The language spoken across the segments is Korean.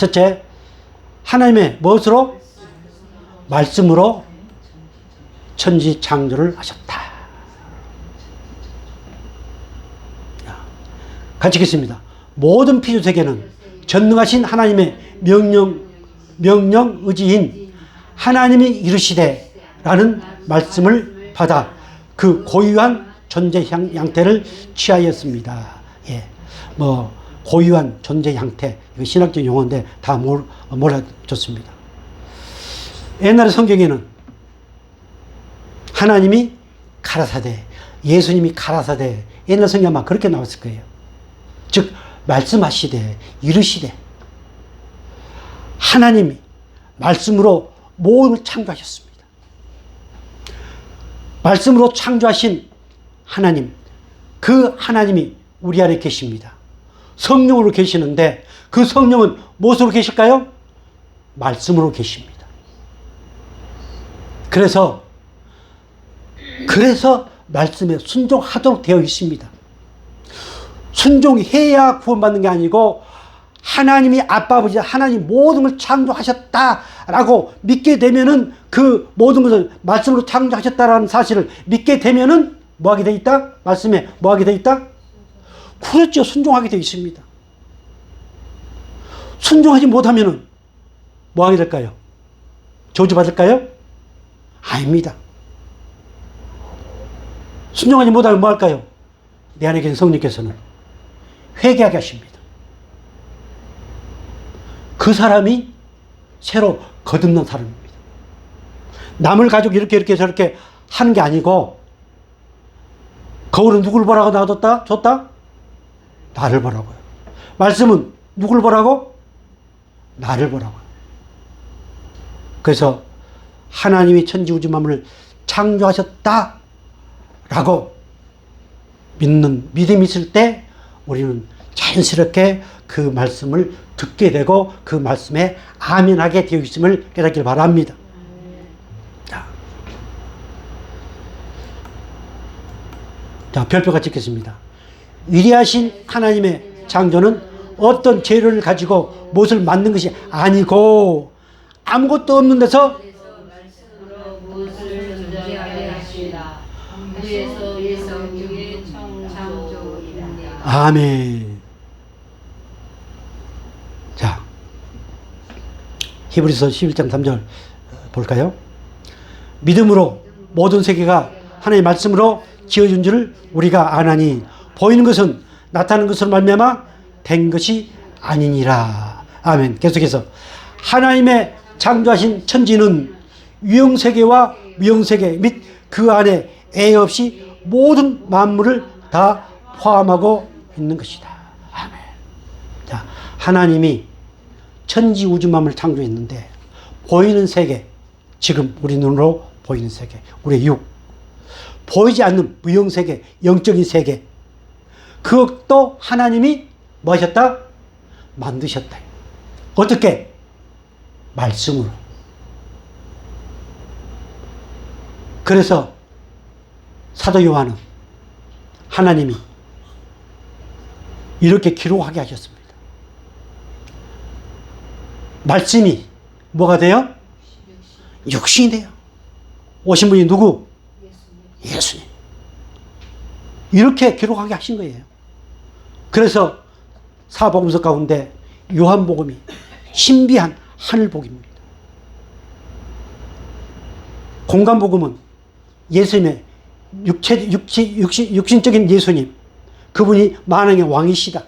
첫째, 하나님의 무엇으로? 말씀으로 천지 창조를 하셨다. 자, 같이 읽겠습니다. 모든 피조 세계는 전능하신 하나님의 명령, 명령 의지인 하나님이 이르시되라는 말씀을 받아 그 고유한 존재 형, 형태를 취하였습니다. 예. 뭐, 고유한 존재 형태. 신학적 용어인데 다 몰, 몰라줬습니다. 옛날에 성경에는 하나님이 가라사대, 예수님이 가라사대, 옛날 성경 아마 그렇게 나왔을 거예요. 즉, 말씀하시되, 이르시되, 하나님이 말씀으로 걸 창조하셨습니다. 말씀으로 창조하신 하나님, 그 하나님이 우리 안에 계십니다. 성령으로 계시는데 그 성령은 무엇으로 계실까요? 말씀으로 계십니다. 그래서 그래서 말씀에 순종하도록 되어 있습니다. 순종해야 구원받는 게 아니고 하나님이 아빠 아버지 하나님 모든 걸 창조하셨다라고 믿게 되면은 그 모든 것을 말씀으로 창조하셨다라는 사실을 믿게 되면은 뭐 하게 돼 있다? 말씀에 뭐 하게 돼 있다? 그렇죠. 순종하게 돼 있습니다. 순종하지 못하면은 뭐 하게 될까요? 저주받을까요? 아닙니다. 순종하지 못하면 뭐 할까요? 내 안에 계신 성령께서는 회개하게 하십니다. 그 사람이 새로 거듭난 사람입니다. 남을 가지고 이렇게 이렇게 저렇게 하는 게 아니고 거울은 누굴 보라고 놔뒀다? 줬다? 나를 보라고요. 말씀은 누굴 보라고? 나를 보라고요. 그래서 하나님이 천지 우주 만물을 창조하셨다 라고 믿는 믿음이 있을 때 우리는 자연스럽게 그 말씀을 듣게 되고 그 말씀에 아멘하게 되어 있음을 깨닫길 바랍니다. 자, 자 별표가 찍겠습니다. 위대하신 하나님의 창조는 어떤 재료를 가지고 무엇을 만든 것이 아니고 아무것도 없는 데서. 아멘. 자, 히브리서 11장 3절 볼까요? 믿음으로 모든 세계가 하나님의 말씀으로 지어준 줄을 우리가 아나니 보이는 것은 나타나는 것으로 말미암아 된 것이 아니니라. 아멘. 계속해서 하나님의 창조하신 천지는 유형 세계와 무형 세계 및 그 안에 애 없이 모든 만물을 다 포함하고 있는 것이다. 아멘. 자, 하나님이 천지 우주 만물을 창조했는데 보이는 세계, 지금 우리 눈으로 보이는 세계, 우리의 육, 보이지 않는 무형 세계, 영적인 세계, 그것도 하나님이 뭐 하셨다? 만드셨다. 어떻게? 말씀으로. 그래서 사도 요한은 하나님이 이렇게 기록하게 하셨습니다. 말씀이 뭐가 돼요? 육신이 돼요. 오신 분이 누구? 예수님. 이렇게 기록하게 하신 거예요. 그래서 사복음서 가운데 요한복음이 신비한 하늘복입니다. 공간복음은 예수님의 육체, 육치, 육신, 육신적인 예수님, 그분이 만왕의 왕이시다.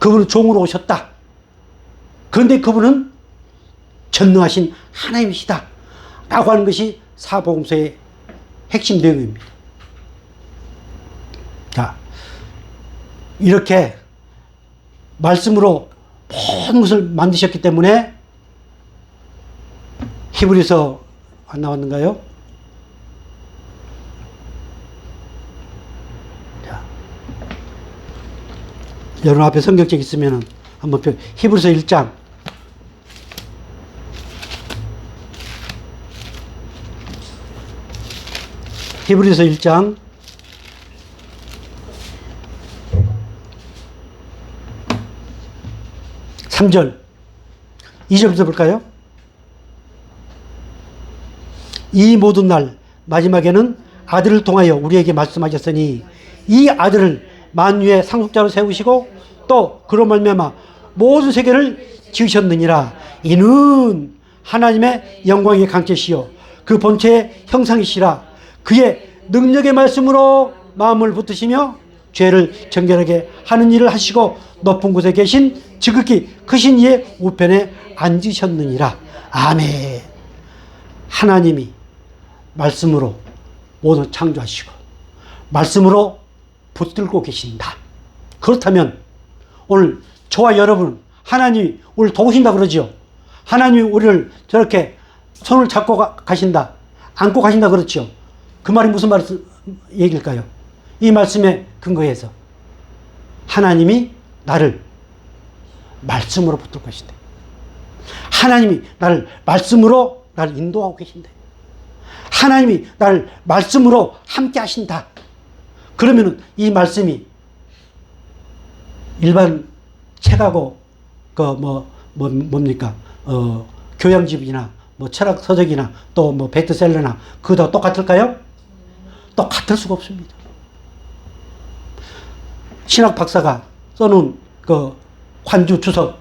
그분은 종으로 오셨다. 그런데 그분은 전능하신 하나님이시다. 라고 하는 것이 사복음서의 핵심 내용입니다. 이렇게 말씀으로 모든 것을 만드셨기 때문에 히브리서 안 나왔는가요? 자, 여러분 앞에 성경책 있으면 한번 펴- 히브리서 1장. 히브리서 1장 3절. 2절부터 볼까요? 이 모든 날 마지막에는 아들을 통하여 우리에게 말씀하셨으니 이 아들을 만유의 상속자로 세우시고 또 그로 말미암아 모든 세계를 지으셨느니라. 이는 하나님의 영광의 강체시요 그 본체의 형상이시라. 그의 능력의 말씀으로 마음을 붙드시며 죄를 정결하게 하는 일을 하시고 높은 곳에 계신 지극히 크신 이의 우편에 앉으셨느니라 아멘 하나님이 말씀으로 모두 창조하시고 말씀으로 붙들고 계신다. 그렇다면 오늘 저와 여러분 하나님이 우리를 도우신다 그러죠. 하나님이 우리를 저렇게 손을 잡고 가, 가신다. 안고 가신다 그렇죠. 그 말이 무슨 말 얘기일까요? 이 말씀에 근거해서 하나님이 나를 말씀으로 붙들고 계신다. 하나님이 나를 말씀으로 나를 인도하고 계신다. 하나님이 나를 말씀으로 함께 하신다. 그러면은 이 말씀이 일반 책하고 그 뭐 뭐, 뭡니까 어 교양집이나 뭐 철학 서적이나 또 뭐 베스트셀러나 그다 똑같을까요? 똑같을 수가 없습니다. 신학 박사가 써놓은 그 환주 주석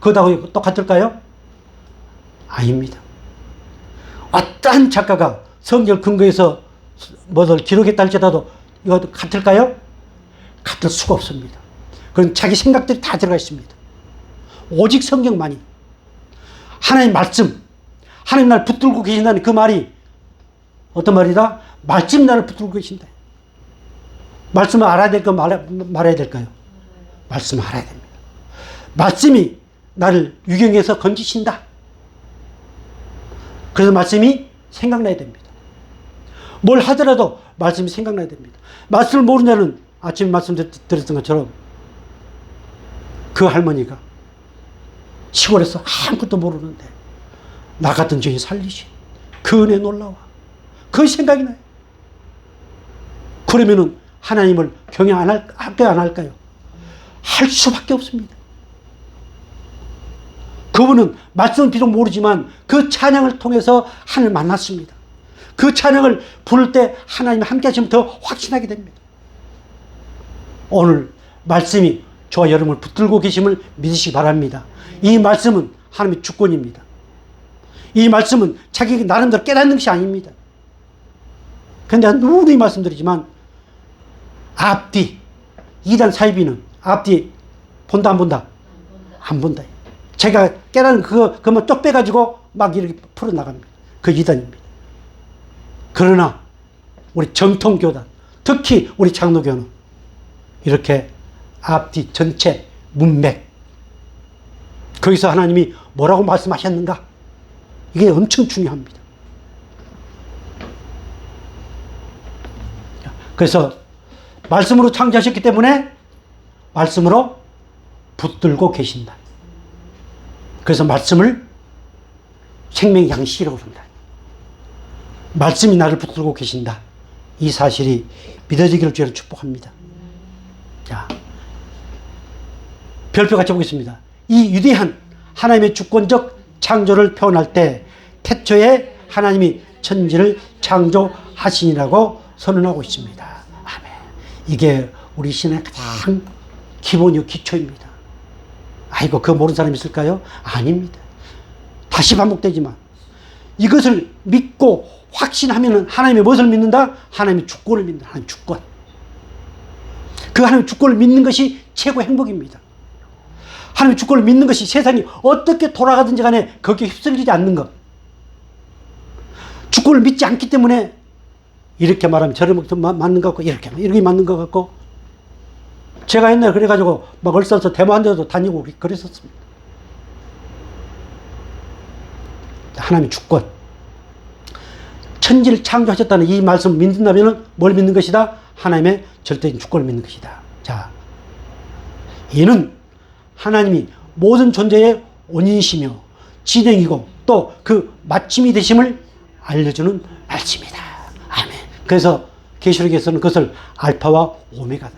그다고 똑같을까요? 아닙니다. 어떠한 작가가 성경 근거에서 뭐를 기록했다 할지라도 이것도 같을까요? 같을 수가 없습니다. 그건 자기 생각들이 다 들어가 있습니다. 오직 성경만이. 하나님 말씀, 하나님 날 붙들고 계신다는 그 말이 어떤 말이다? 말씀 나를 붙들고 계신다. 말씀을 알아야 될까 말, 말아야 될까요? 말씀 알아야 됩니다. 말씀이 나를 유경에서 건지신다. 그래서 말씀이 생각나야 됩니다. 뭘 하더라도 말씀이 생각나야 됩니다. 말씀을 모르는 자는 아침에 말씀드렸던 것처럼 그 할머니가 시골에서 아무것도 모르는데 나 같은 죄인 살리신 그 은혜 놀라워. 그 생각이 나요. 그러면은 하나님을 경영 안 할, 할까요? 안 할까요? 할 수밖에 없습니다. 그분은 말씀은 비록 모르지만 그 찬양을 통해서 하나님을 만났습니다. 그 찬양을 부를 때 하나님이 함께 하시면 더 확신하게 됩니다. 오늘 말씀이 저와 여러분을 붙들고 계심을 믿으시기 바랍니다. 이 말씀은 하나님의 주권입니다. 이 말씀은 자기 나름대로 깨닫는 것이 아닙니다. 그런데 누누이 말씀드리지만 앞뒤 이단 사이비는 앞뒤 본다 안 본다? 안 본다. 제가 깨닫는 그거 그만 쪽 빼가지고 막 이렇게 풀어 나갑니다. 그 이단입니다. 그러나 우리 정통 교단 특히 우리 장로교는 이렇게 앞뒤 전체 문맥 거기서 하나님이 뭐라고 말씀하셨는가 이게 엄청 중요합니다. 그래서 말씀으로 창조하셨기 때문에 말씀으로 붙들고 계신다. 그래서 말씀을 생명 양식이라고 부른다. 말씀이 나를 붙들고 계신다. 이 사실이 믿어지기를 주여 축복합니다. 자, 별표 같이 보겠습니다. 이 위대한 하나님의 주권적 창조를 표현할 때 태초에 하나님이 천지를 창조하시니라고 선언하고 있습니다. 이게 우리 신의 가장 기본이요 기초입니다. 아이고 그거 모르는 사람 있을까요? 아닙니다. 다시 반복되지만 이것을 믿고 확신하면은 하나님의 무엇을 믿는다? 하나님의 주권을 믿는다. 하나님 주권. 그 하나님의 주권을 믿는 것이 최고 행복입니다. 하나님의 주권을 믿는 것이 세상이 어떻게 돌아가든지 간에 거기에 휩쓸리지 않는 것. 주권을 믿지 않기 때문에 이렇게 말하면 저렇게 맞는 것 같고 이렇게 이렇게 맞는 것 같고 제가 옛날에 그래가지고 막 얼싸서 대모한 데도 다니고 그랬었습니다. 하나님의 주권. 천지를 창조하셨다는 이 말씀 믿는다면 뭘 믿는 것이다? 하나님의 절대적인 주권을 믿는 것이다. 자, 이는 하나님이 모든 존재의 원인이시며 진행이고 또 그 마침이 되심을 알려주는 말씀이다. 그래서 계시록에서는 그것을 알파와 오메가다.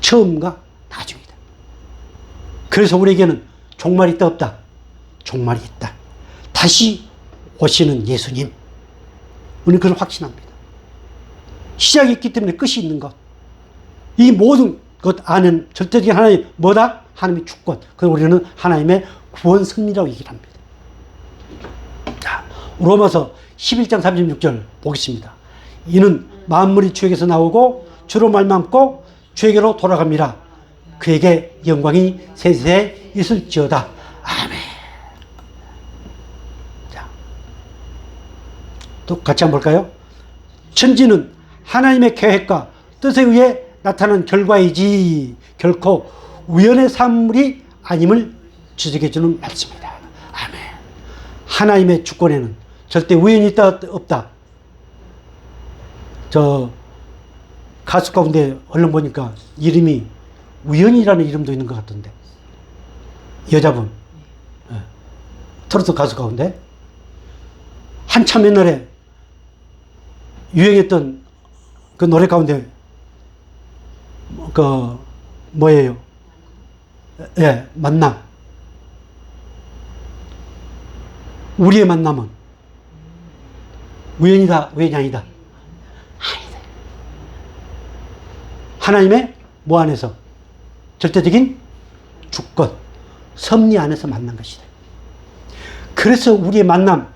처음과 나중이다. 그래서 우리에게는 종말이 있다 없다. 종말이 있다. 다시 오시는 예수님. 우리는 그걸 확신합니다. 시작이 있기 때문에 끝이 있는 것. 이 모든 것 안은 절대적인 하나님 뭐다? 하나님의 주권. 그걸 우리는 하나님의 구원 승리라고 얘기를 합니다. 자, 로마서 11장 36절 보겠습니다. 이는 만물이 주에게서 나오고 주로 말망고 주에게로 돌아갑니다. 그에게 영광이 세세에 있을지어다. 아멘. 자, 또 같이 한번 볼까요? 천지는 하나님의 계획과 뜻에 의해 나타난 결과이지 결코 우연의 산물이 아님을 지적해 주는 말씀입니다. 아멘. 하나님의 주권에는 절대 우연이 있다 없다. 저 가수 가운데 얼른 보니까 이름이 우연이라는 이름도 있는 것 같던데 여자분 예. 트로트 가수 가운데 한참 옛날에 유행했던 그 노래 가운데 그 뭐예요? 예, 만남. 우리의 만남은 우연이다, 우연이. 아니다. 하나님의 뭐 안에서 절대적인 주권, 섭리 안에서 만난 것이다. 그래서 우리의 만남,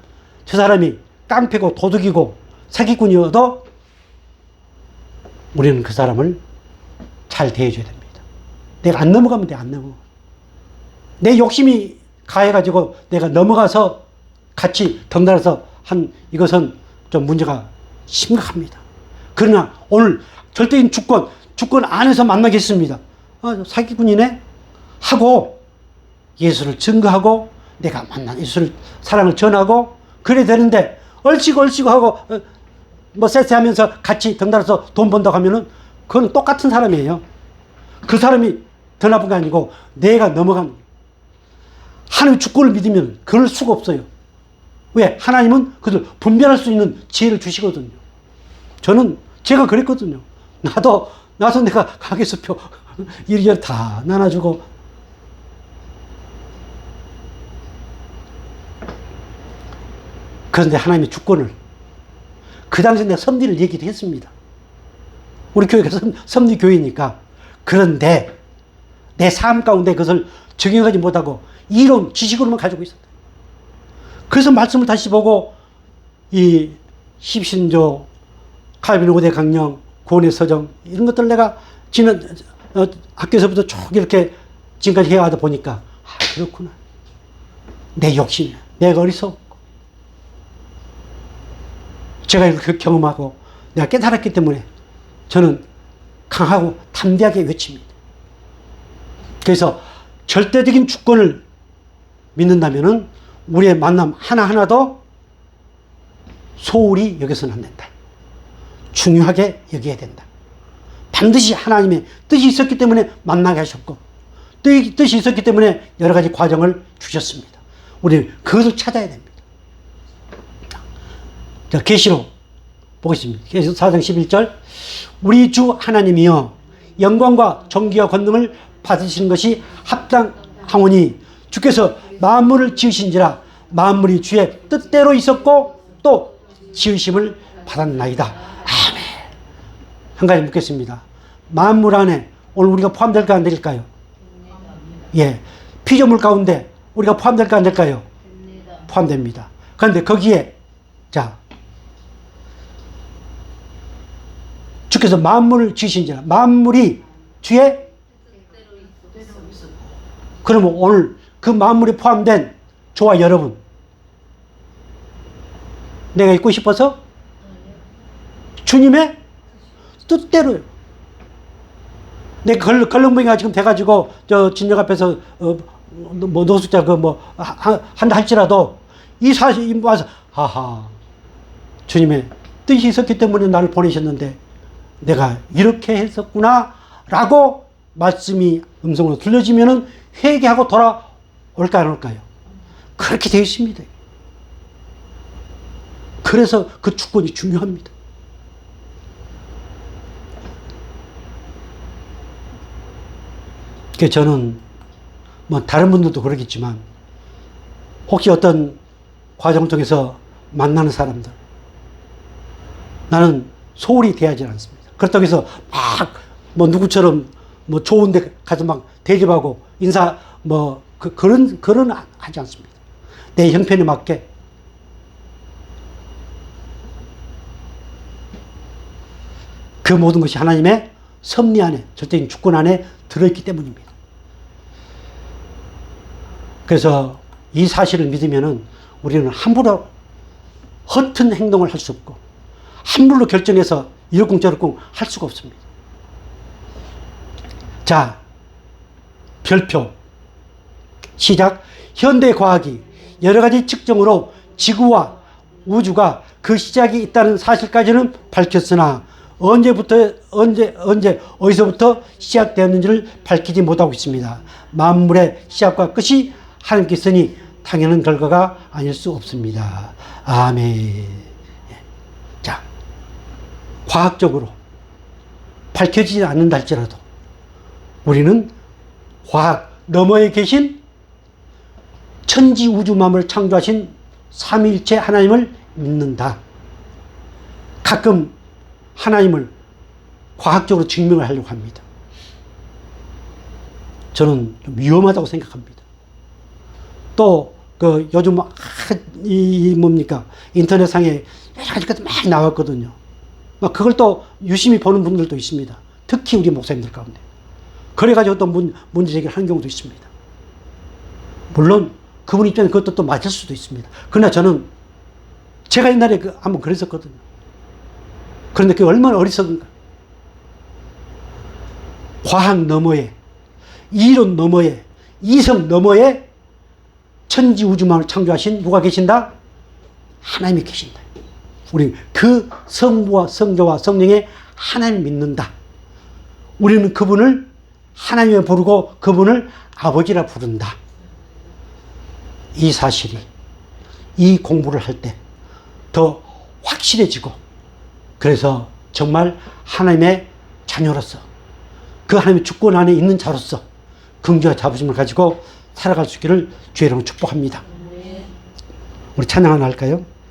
저 사람이 깡패고 도둑이고 사기꾼이어도 우리는 그 사람을 잘 대해줘야 됩니다. 내가 안 넘어가면 돼, 안 넘어. 내 욕심이 가해가지고 내가 넘어가서 같이 덩달아서 한 이것은 좀 문제가 심각합니다. 그러나 오늘 절대적인 주권, 주권 안에서 만나겠습니다. 아, 사기꾼이네? 하고 예수를 증거하고 내가 만난 예수를 사랑을 전하고 그래 되는데 얼씨구 얼씨구 하고 어, 뭐 쎄쎄하면서 같이 덩달아서 돈 번다고 하면은 그건 똑같은 사람이에요. 그 사람이 더 나쁜 게 아니고 내가 넘어간 하나님 주권을 믿으면 그럴 수가 없어요. 왜? 하나님은 그들 분별할 수 있는 지혜를 주시거든요. 저는 제가 그랬거든요. 나도 나도 내가 가게수표 이리저리 다 나눠주고 그런데 하나님의 주권을 그 당시에 내가 섭리를 얘기를 했습니다. 우리 교회가 섭, 섭리 교회니까 그런데 내 삶 가운데 그것을 적용하지 못하고 이론 지식으로만 가지고 있었다. 그래서 말씀을 다시 보고 이 십신조, 칼빈 오대 강령, 고원의 서정 이런 것들 내가 지난 어, 학교에서부터 쭉 이렇게 지금까지 해와다 보니까 아 그렇구나. 내 욕심이야. 내가 어리석고 제가 이렇게 경험하고 내가 깨달았기 때문에 저는 강하고 담대하게 외칩니다. 그래서 절대적인 주권을 믿는다면은 우리의 만남 하나하나도 소홀히 여겨서는 안 된다. 중요하게 여겨야 된다. 반드시 하나님의 뜻이 있었기 때문에 만나게 하셨고, 뜻- 뜻이 있었기 때문에 여러 가지 과정을 주셨습니다. 우리는 그것을 찾아야 됩니다. 자, 계시록 보겠습니다. 계시록 4장 11절. 우리 주 하나님이여 영광과 존귀와 권능을 받으시는 것이 합당하오니 주께서 만물을 지으신지라 만물이 주의 뜻대로 있었고 또 지으심을 받았나이다. 한 가지 묻겠습니다. 만물 안에 오늘 우리가 포함될까 안 될까요? 예. 피조물 가운데 우리가 포함될까 안 될까요? 포함됩니다. 그런데 거기에 자 주께서 만물을 지으신지라 만물이 뒤에 그러면 오늘 그 만물이 포함된 저와 여러분 내가 있고 싶어서 주님의 뜻대로요. 내 걸, 걸렁뱅이가 지금 돼가지고 저 진정 앞에서 어, 뭐 노숙자 그뭐 한다 할지라도 이 사실 와서 하하 주님의 뜻이 있었기 때문에 나를 보내셨는데 내가 이렇게 했었구나 라고 말씀이 음성으로 들려지면은 회개하고 돌아올까 안 올까요? 그렇게 되어 있습니다. 그래서 그 주권이 중요합니다. 그 저는 뭐 다른 분들도 그러겠지만 혹시 어떤 과정 통해서 만나는 사람들 나는 소홀히 대하지 않습니다. 그렇다고 해서 막 뭐 누구처럼 뭐 좋은 데 가서 막 대접하고 인사 뭐 그, 그런 그런 하- 하지 않습니다. 내 형편에 맞게 그 모든 것이 하나님의 섭리 안에 절대적인 주권 안에 들어있기 때문입니다. 그래서 이 사실을 믿으면은 우리는 함부로 허튼 행동을 할 수 없고 함부로 결정해서 이러쿵 저러쿵 할 수가 없습니다. 자, 별표. 시작. 현대 과학이 여러 가지 측정으로 지구와 우주가 그 시작이 있다는 사실까지는 밝혔으나 언제부터 언제 언제 어디서부터 시작되었는지를 밝히지 못하고 있습니다. 만물의 시작과 끝이 하나님께 있으니 당연한 결과가 아닐 수 없습니다. 아멘. 예. 자, 과학적으로 밝혀지지 않는다 할지라도 우리는 과학 너머에 계신 천지 우주 만물을 창조하신 삼위일체 하나님을 믿는다. 가끔 하나님을 과학적으로 증명을 하려고 합니다. 저는 좀 위험하다고 생각합니다. 또 그 요즘 막 이, 이 뭡니까 인터넷상에 여러 가지 것들 많이 나왔거든요. 막 그걸 또 유심히 보는 분들도 있습니다. 특히 우리 목사님들 가운데. 그래가지고 또 문, 문제 제기를 하는 경우도 있습니다. 물론 그분 입장에 그것도 또 맞을 수도 있습니다. 그러나 저는 제가 옛날에 그 한번 그랬었거든요. 그런데 그게 얼마나 어리석은가. 과학 너머에, 이론 너머에, 이성 너머에 천지 우주만을 창조하신 누가 계신다? 하나님이 계신다. 우리 그 성부와 성자와 성령의 하나님 믿는다. 우리는 그분을 하나님을 부르고 그분을 아버지라 부른다. 이 사실이 이 공부를 할 때 더 확실해지고 그래서 정말 하나님의 자녀로서 그 하나님의 주권 안에 있는 자로서 긍지와 자부심을 가지고 살아갈 수 있기를 주의 이름으로 축복합니다. 우리 찬양 하나 할까요?